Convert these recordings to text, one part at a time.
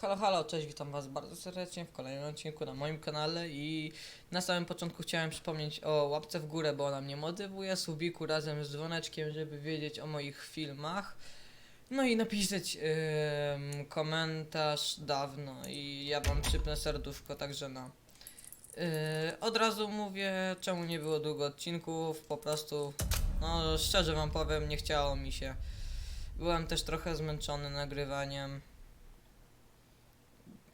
Halo, halo, cześć, witam was bardzo serdecznie w kolejnym odcinku na moim kanale i na samym początku chciałem przypomnieć o łapce w górę, bo ona mnie motywuje, subiku razem z dzwoneczkiem, żeby wiedzieć o moich filmach. No i napisać ym, komentarz dawno i ja wam przypnę serduszko, także no. Yy, od razu mówię, czemu nie było długo odcinków, po prostu, no szczerze wam powiem, nie chciało mi się. Byłem też trochę zmęczony nagrywaniem.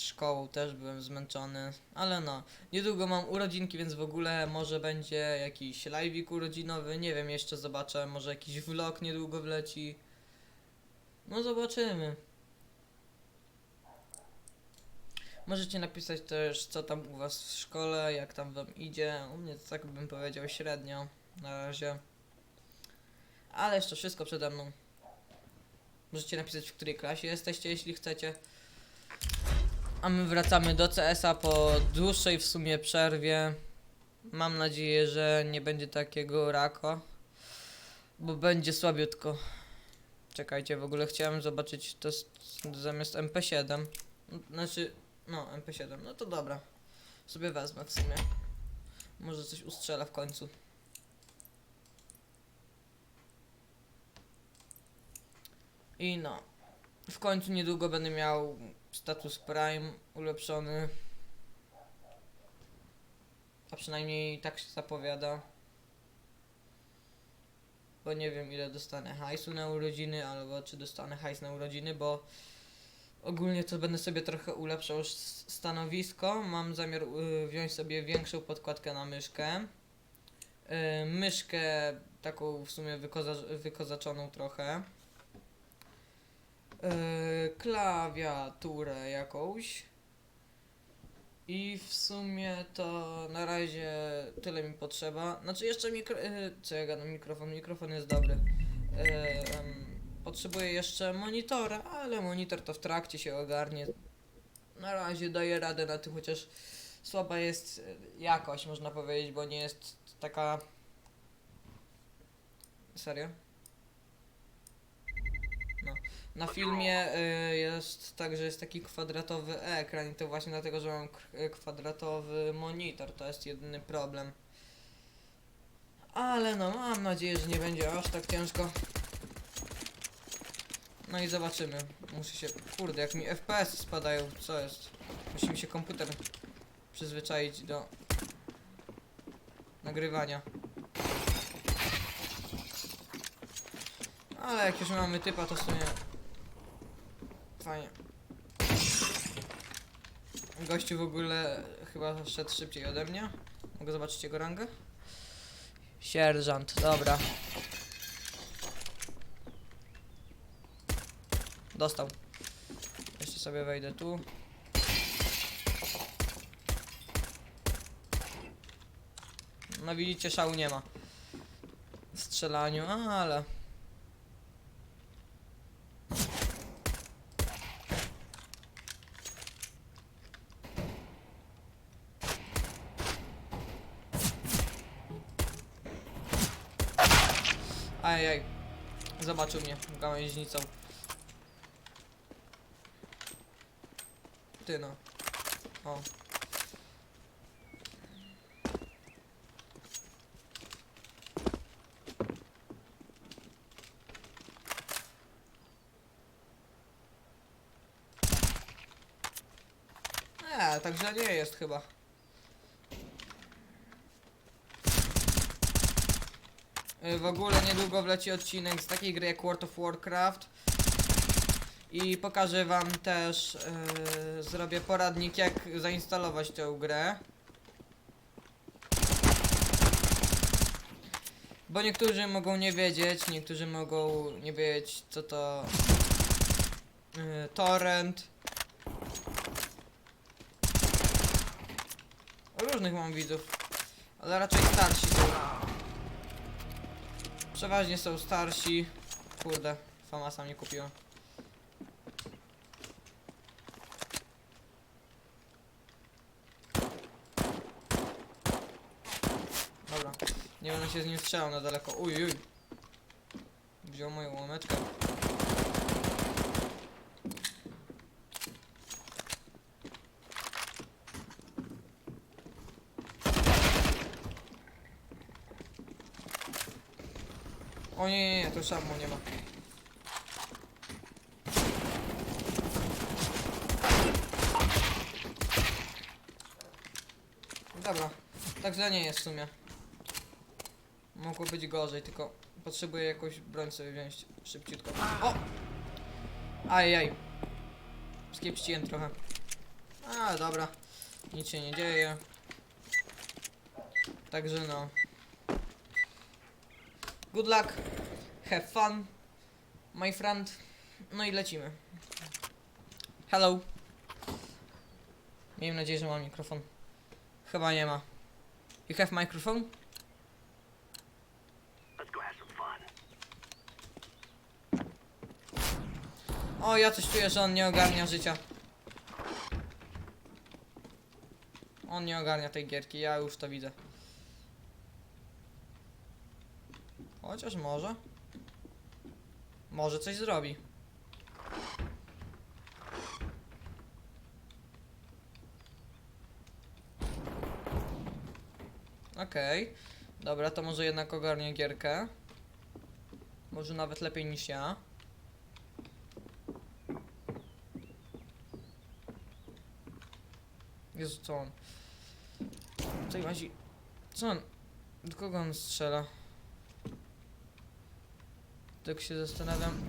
Szkołą też byłem zmęczony, ale no, niedługo mam urodzinki, więc w ogóle może będzie jakiś live'ik urodzinowy, nie wiem, jeszcze zobaczę, może jakiś vlog niedługo wleci. No zobaczymy. Możecie napisać też, co tam u was w szkole, jak tam wam idzie. U mnie to tak bym powiedział średnio na razie. Ale jeszcze wszystko przede mną. Możecie napisać, w której klasie jesteście, jeśli chcecie. A my wracamy do CS-a po dłuższej w sumie przerwie. Mam nadzieję, że nie będzie takiego raka, bo będzie słabiutko. Czekajcie, w ogóle chciałem zobaczyć to zamiast MP7. Znaczy, no, MP7, no to dobra. Sobie wezmę w sumie. Może coś ustrzela w końcu. I no. W końcu niedługo będę miał status Prime ulepszony. A przynajmniej tak się zapowiada. Bo nie wiem ile dostanę hajsu na urodziny, albo czy dostanę hajs na urodziny, bo ogólnie to będę sobie trochę ulepszał stanowisko. Mam zamiar y, wziąć sobie większą podkładkę na myszkę. Y, myszkę taką w sumie wykoza- wykozaczoną trochę. Yy, klawiaturę jakąś. I w sumie to na razie tyle mi potrzeba. Znaczy jeszcze mikro... Yy, co ja gadam, mikrofon, mikrofon jest dobry. Em, potrzebuję jeszcze monitora, ale monitor to w trakcie się ogarnie. Na razie daję radę na tym, chociaż słaba jest jakość, można powiedzieć, bo nie jest taka... Serio? Na filmie y, jest tak, że jest taki kwadratowy ekran i to właśnie dlatego, że mam y, kwadratowy monitor, to jest jedyny problem. Ale no, mam nadzieję, że nie będzie aż tak ciężko. No i zobaczymy. Muszę się... Kurde, jak mi FPS spadają, co jest? Musi mi się komputer przyzwyczaić do nagrywania. Ale jak już mamy typa, to w sumie fajnie. Gościu w ogóle chyba szedł szybciej ode mnie. Mogę zobaczyć jego rangę? Sierżant, dobra. Dostał. Jeszcze sobie wejdę tu. No widzicie, szału nie ma. W strzelaniu, ale... Ajaj. Zobaczył mnie gałęźnicą. Ty no. O. Nie, tak źle nie jest chyba. W ogóle niedługo wleci odcinek z takiej gry jak World of Warcraft. I pokażę wam też, yy, zrobię poradnik jak zainstalować tę grę. Bo niektórzy mogą nie wiedzieć, niektórzy mogą nie wiedzieć co to yy, torrent. Różnych mam widzów, ale raczej starsi są. Przeważnie są starsi. Kurde, Famasa nie kupiłem. Dobra, nie będę się z nim strzelał na daleko. Uj, uj. Wziął moją łomeczkę. Nie, nie, nie, to szammu nie ma. Dobra, tak źle nie jest w sumie. Mogło być gorzej, tylko potrzebuję jakąś broń sobie wziąć szybciutko. O! Ajaj. Skiepściłem trochę. A, dobra. Nic się nie dzieje. Także no. Good luck. Have fun. My friend. No i lecimy. Hello. Miejmy nadzieję, że mam mikrofon. Chyba nie ma. You have microphone? O, ja coś czuję, że on nie ogarnia życia. On nie ogarnia tej gierki, ja już to widzę. Chociaż może. Może coś zrobi. Okej. Dobra, to może jednak ogarnie gierkę. Może nawet lepiej niż ja. Jezu, co on? Mazi... Co on? Do kogo on strzela? Tak się zastanawiam.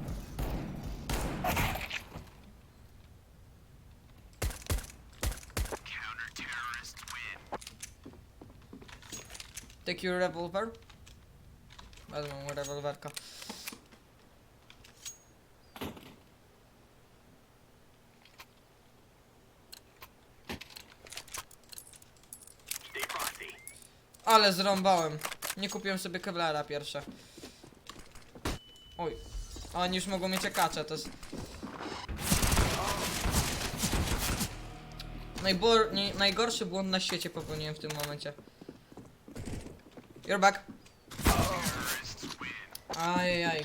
Take your revolver. Wezmę mu rewolwerka. Ale zrąbałem. Nie kupiłem sobie kevlara pierwsze. Oj. A Oni już mogą mieć akacze, to jest... Najbor... Nie, najgorszy błąd na świecie popełniłem w tym momencie. You're back. Ajajaj.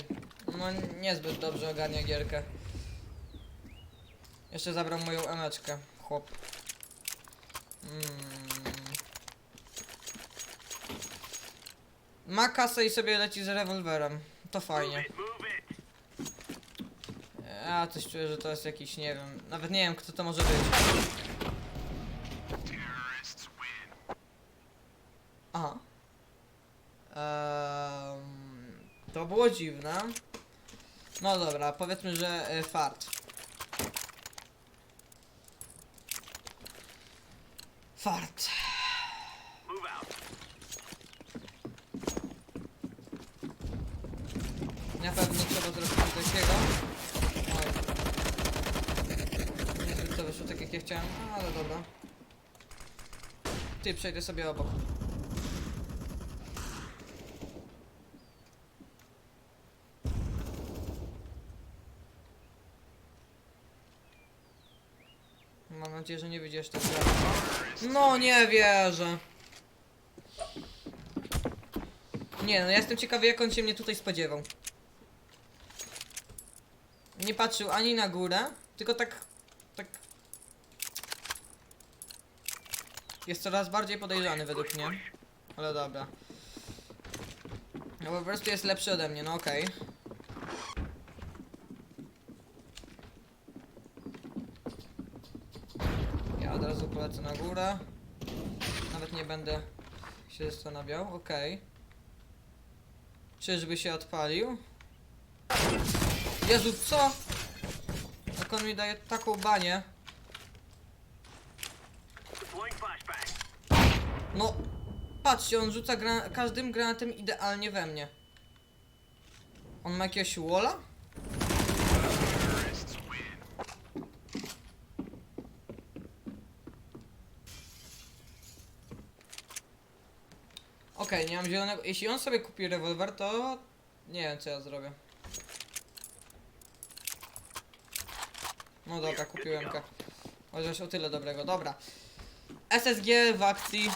No niezbyt dobrze ogarnia gierkę. Jeszcze zabrał moją emeczkę, chłop. Mm. Ma kasę i sobie leci z rewolwerem. To fajnie. Ja coś czuję, że to jest jakiś, nie wiem, nawet nie wiem kto to może być. Aha. Ehm, to było dziwne. No dobra, powiedzmy, że e, fart. Fart. Move out. Na pewno trzeba zrobić coś takiego. Oj. Niezbyt to wyszło tak jak ja chciałem, ale dobra. Ty, przejdę sobie obok. Mam nadzieję, że nie tak dalej. No nie wierzę. Nie, no ja jestem ciekawy jak on się mnie tutaj spodziewał. Nie patrzył ani na górę, tylko tak. Jest coraz bardziej podejrzany według mnie. Ale dobra. No po prostu jest lepszy ode mnie, no okej. Ja od razu polecę na górę. Nawet nie będę się zastanawiał, okej. Czyżby się odpalił? Jezu, co? Jak on mi daje taką banię. No, patrzcie, on rzuca gra każdym granatem idealnie we mnie. On ma jakiegoś walla? Okej, nie mam zielonego. Jeśli on sobie kupi rewolwer, to nie wiem co ja zrobię. No dobra, kupiłem. Chociaż o tyle dobrego. Dobra. SSG w akcji.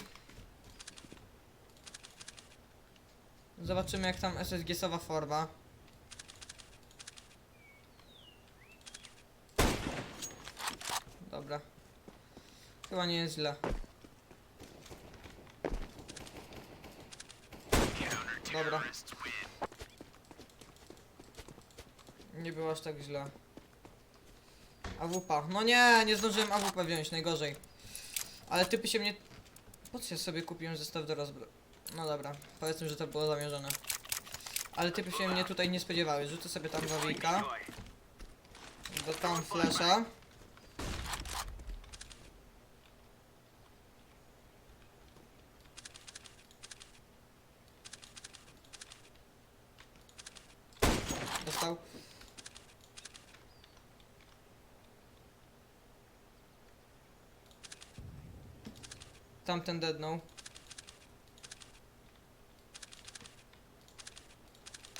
Zobaczymy jak tam SSG-sowa forma. Dobra. Chyba nie jest źle. Dobra. Nie było aż tak źle. AWP. No nie, nie zdążyłem AWP wziąć, najgorzej. Ale typy się mnie... Po co ja sobie kupiłem zestaw do rozbro... No dobra, powiedzmy, że to było zamierzone. Ale typy się mnie tutaj nie spodziewały. Rzucę sobie tam wawika. Do tam flesza. Dostał. Tamten deadnął.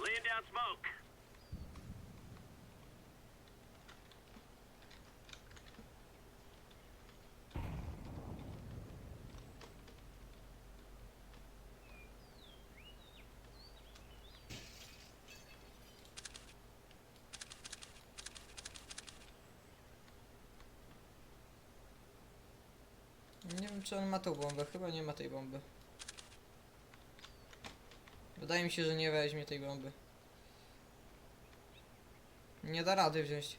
Laying down smoke. Nie wiem czy on ma tą bombę, chyba nie ma tej bomby. Wydaje mi się, że nie weźmie tej bomby. Nie da rady wziąć.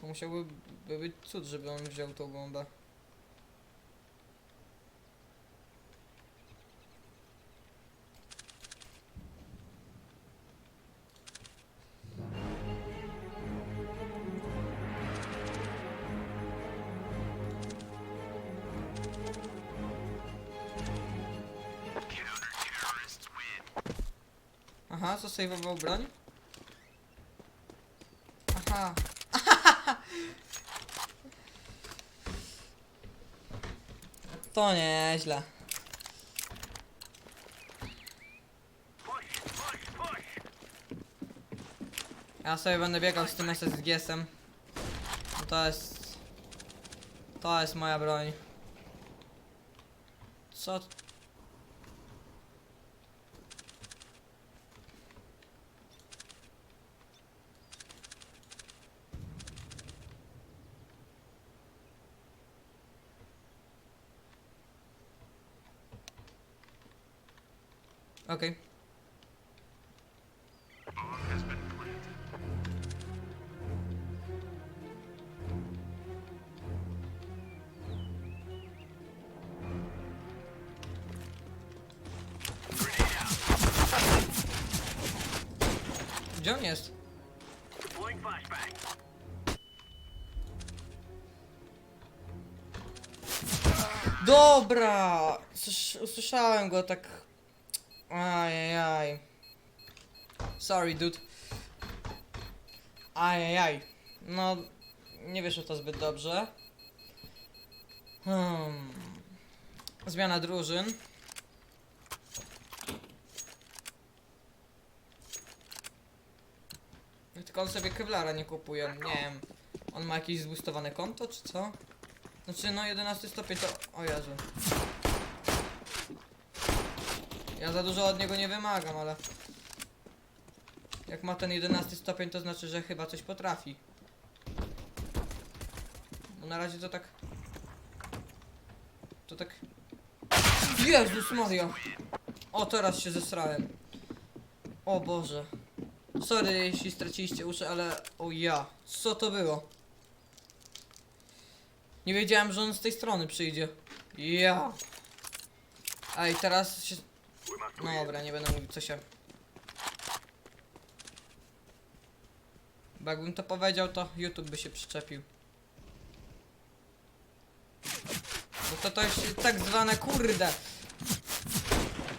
To musiałby by być cud, żeby on wziął tą bombę. Aha, zasejwował broń? Aha. To nieźle. Ja sobie będę biegał z tym SSGS-em. To jest... To jest moja broń. Co? Okej. Gdzie on jest? Dobra! Słysz- Usłyszałem go tak... Ajajaj. Sorry, dude. Ajajaj. No, nie wyszło to zbyt dobrze. Hmm. Zmiana drużyn. Tylko on sobie Kevlara nie kupuje, nie wiem. On ma jakieś zboostowane konto, czy co? Znaczy, no 11 stopień to... O Jezu. Ja za dużo od niego nie wymagam, ale... Jak ma ten 11 stopień, to znaczy, że chyba coś potrafi. Bo na razie to tak... To tak... Jezus Maria! O, teraz się zesrałem. O Boże. Sorry, jeśli straciliście uszy, ale... O ja. Co to było? Nie wiedziałem, że on z tej strony przyjdzie. Ja. Ej, teraz się... No dobra, nie będę mówić co się... Bo jakbym to powiedział, to YouTube by się przyczepił. Bo to to jest tak zwane kurde.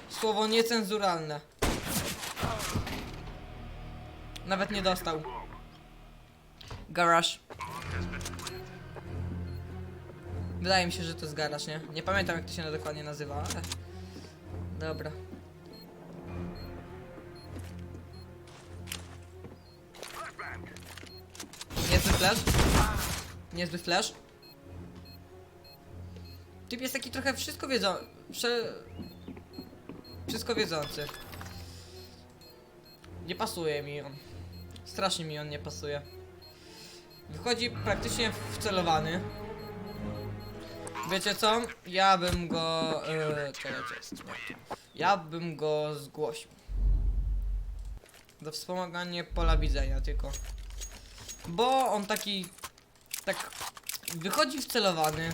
Słowo niecenzuralne. Nawet nie dostał. Planted. Wydaje mi się, że to jest garaż, nie? Nie pamiętam jak to się dokładnie nazywa, ale... Dobra. Flash. Niezły flash. Typ jest taki trochę wszystko wiedzą... Prze... Wszystko wiedzący. Nie pasuje mi on. Strasznie mi on nie pasuje. Wychodzi praktycznie wcelowany. Wiecie co? Ja bym go... Yy, czekajcie, ja bym go zgłosił. za wspomaganie pola widzenia tylko. Bo on taki, tak, wychodzi wcelowany.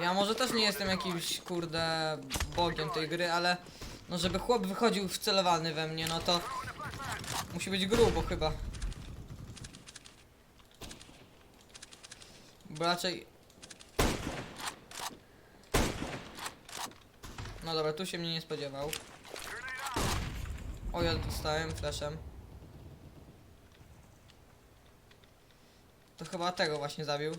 Ja może też nie jestem jakimś, kurde, bogiem tej gry, ale no żeby chłop wychodził wcelowany we mnie, no to musi być grubo chyba. Bo raczej... No dobra, tu się mnie nie spodziewał. O, ja dostałem flashem. To chyba tego właśnie zabił.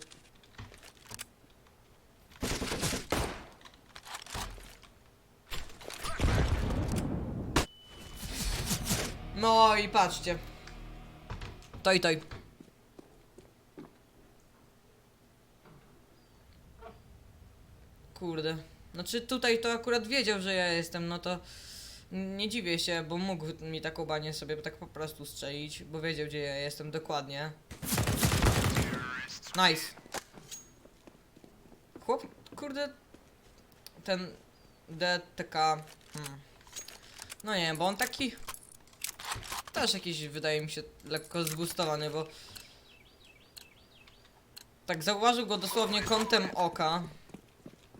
No i patrzcie. Toj, toj. Kurde. Znaczy tutaj to akurat wiedział, że ja jestem, no to nie dziwię się, bo mógł mi taką banię sobie tak po prostu strzelić, bo wiedział gdzie ja jestem dokładnie. Nice. Chłop, kurde, ten DTK, hmm. no nie bo on taki też jakiś wydaje mi się lekko zbustowany, bo tak zauważył go dosłownie kątem oka.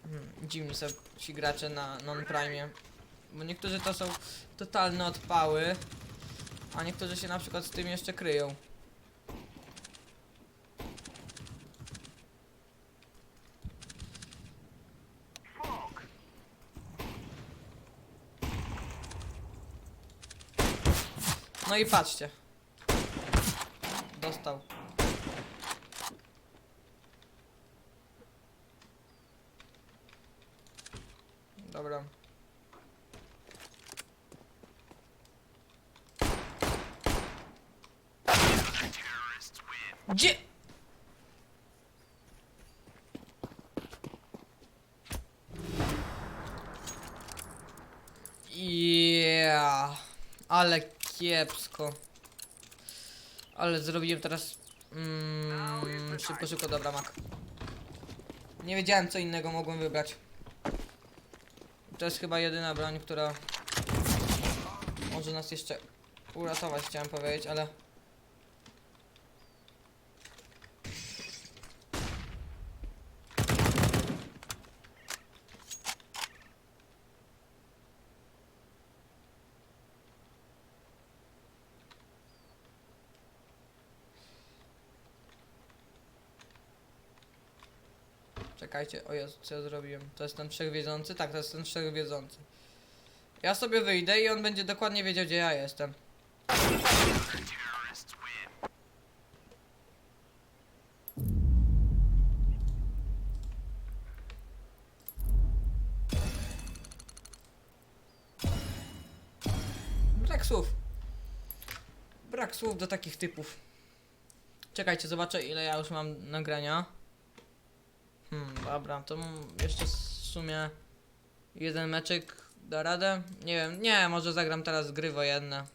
Hmm, dziwni są ci gracze na non-prime. Bo niektórzy to są totalne odpały, a niektórzy się na przykład z tym jeszcze kryją. No i patrzcie. Dostał. Dobra. Gdzie? Yeah. Ale kiepsko. Ale zrobiłem teraz... Mm, szybko, szybko, dobra, mak. Nie wiedziałem, co innego mogłem wybrać. To jest chyba jedyna broń, która może nas jeszcze uratować, chciałem powiedzieć, ale... Czekajcie, o Jezu, co ja zrobiłem? To jest ten wszechwiedzący? Tak, to jest ten wszechwiedzący. Ja sobie wyjdę i on będzie dokładnie wiedział, gdzie ja jestem. Brak słów. Brak słów do takich typów. Czekajcie, zobaczę ile ja już mam nagrania. Hmm, dobra, to jeszcze w sumie jeden meczyk da radę? Nie wiem, nie, może zagram teraz gry wojenne.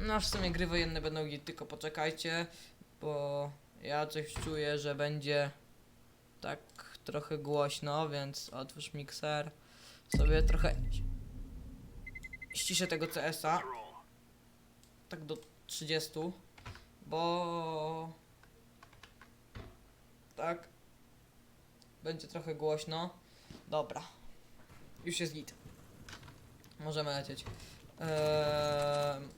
No w sumie gry wojenne będą git, tylko poczekajcie, bo ja coś czuję, że będzie tak trochę głośno, więc otwórz mikser. Sobie trochę ściszę tego CS-a, tak do 30, bo tak. Będzie trochę głośno. Dobra. Już jest git. Możemy lecieć. Eee...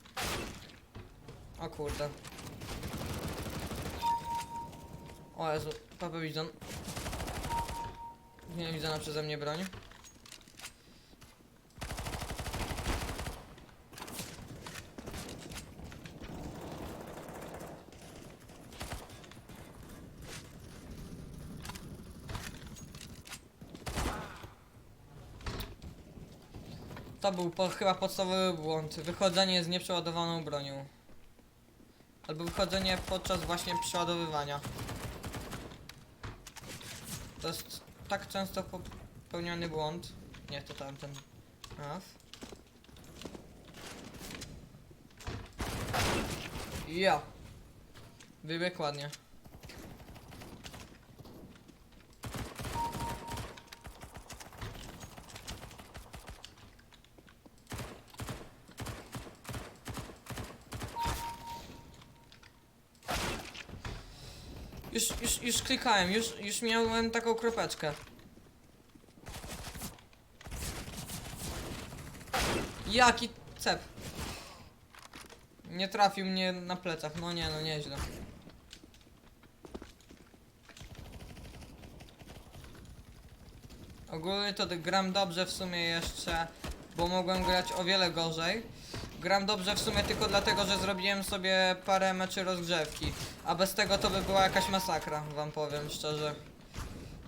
O kurde. O Jezu, Papa Bizon. Nie widzona przeze mnie broń. To był po, chyba podstawowy błąd. Wychodzenie z nieprzeładowaną bronią. Albo wychodzenie podczas właśnie przeładowywania. To jest tak często popełniany błąd. Nie, to tamten. Af. Ja. Wybiegł ładnie. Już, klikałem, już, już miałem taką kropeczkę. Jaki cep. Nie trafił mnie na plecach, no nie, no nieźle. Ogólnie to gram dobrze w sumie jeszcze, bo mogłem grać o wiele gorzej. Gram dobrze w sumie tylko dlatego, że zrobiłem sobie parę meczy rozgrzewki. A bez tego to by była jakaś masakra, wam powiem szczerze.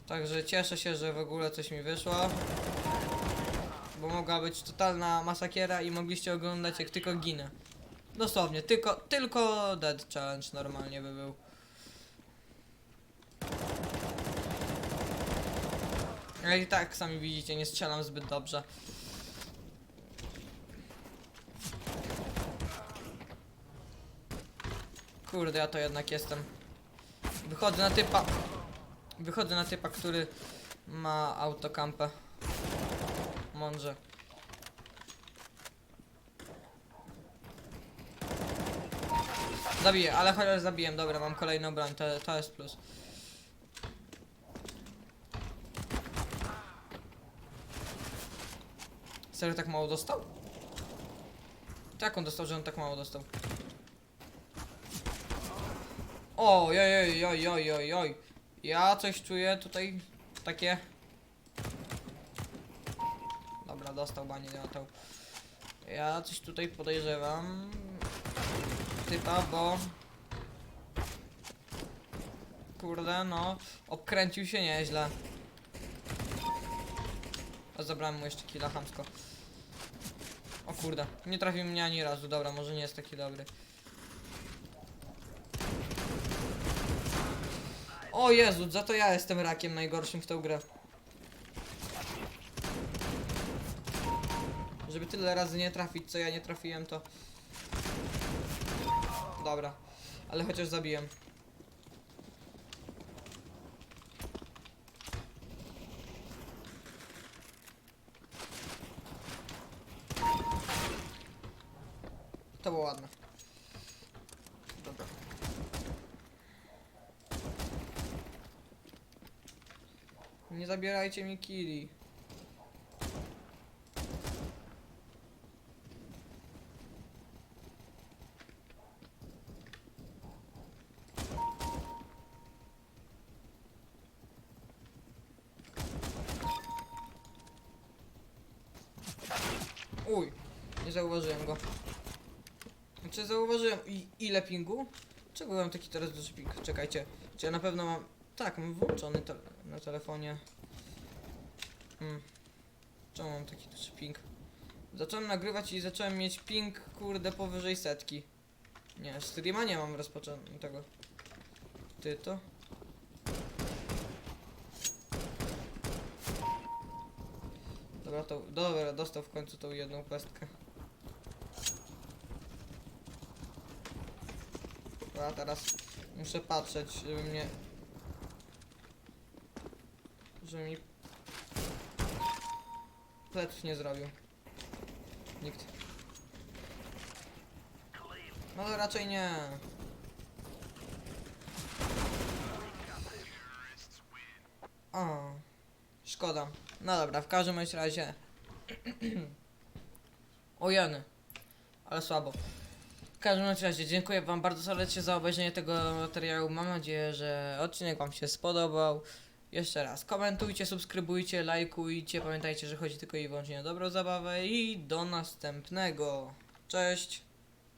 Także cieszę się, że w ogóle coś mi wyszło. Bo mogła być totalna masakiera i mogliście oglądać jak tylko ginę. Dosłownie, tylko, tylko Dead Challenge normalnie by był. Ale i tak sami widzicie, nie strzelam zbyt dobrze. Kurde, ja to jednak jestem. Wychodzę na typa. Wychodzę na typa, który ma autokampę. Mądrze. Zabiję, ale chociaż zabiłem, dobra, mam kolejną broń, to, to jest plus. Serio tak mało dostał? Jak on dostał, że on tak mało dostał? Oj, oj, oj, oj, oj, oj. Ja coś czuję tutaj takie. Dobra, dostał banie dostał. Ja coś tutaj podejrzewam. Typa, bo. Kurde, no. Obkręcił się nieźle. A zabrałem mu jeszcze killa chamsko. O kurde, nie trafił mnie ani razu. Dobra, może nie jest taki dobry. O Jezu, za to ja jestem rakiem najgorszym w tę grę. Żeby tyle razy nie trafić, co ja nie trafiłem, to... Dobra, ale chociaż zabiłem. To było ładne. Dobra. Nie zabierajcie mi killi. Uj, nie zauważyłem go. Czy zauważyłem i ile pingu? Czego mam taki teraz duży ping? Czekajcie, czy ja na pewno mam... Tak, mam włączony te na telefonie. Hmm. Czemu mam taki duży ping? Zacząłem nagrywać i zacząłem mieć ping, kurde, powyżej setki. Nie, streama nie mam rozpoczętego. Ty to? Dobra, to, dobra, dostał w końcu tą jedną pestkę. A teraz muszę patrzeć, żeby mnie... Żeby mi... Pleców nie zrobił. Nikt. No raczej nie. O, szkoda. No dobra, w każdym razie. o jeny. Ale słabo. W każdym razie dziękuję wam bardzo serdecznie za obejrzenie tego materiału. Mam nadzieję, że odcinek wam się spodobał. Jeszcze raz, komentujcie, subskrybujcie, lajkujcie. Pamiętajcie, że chodzi tylko i wyłącznie o dobrą zabawę i do następnego. Cześć!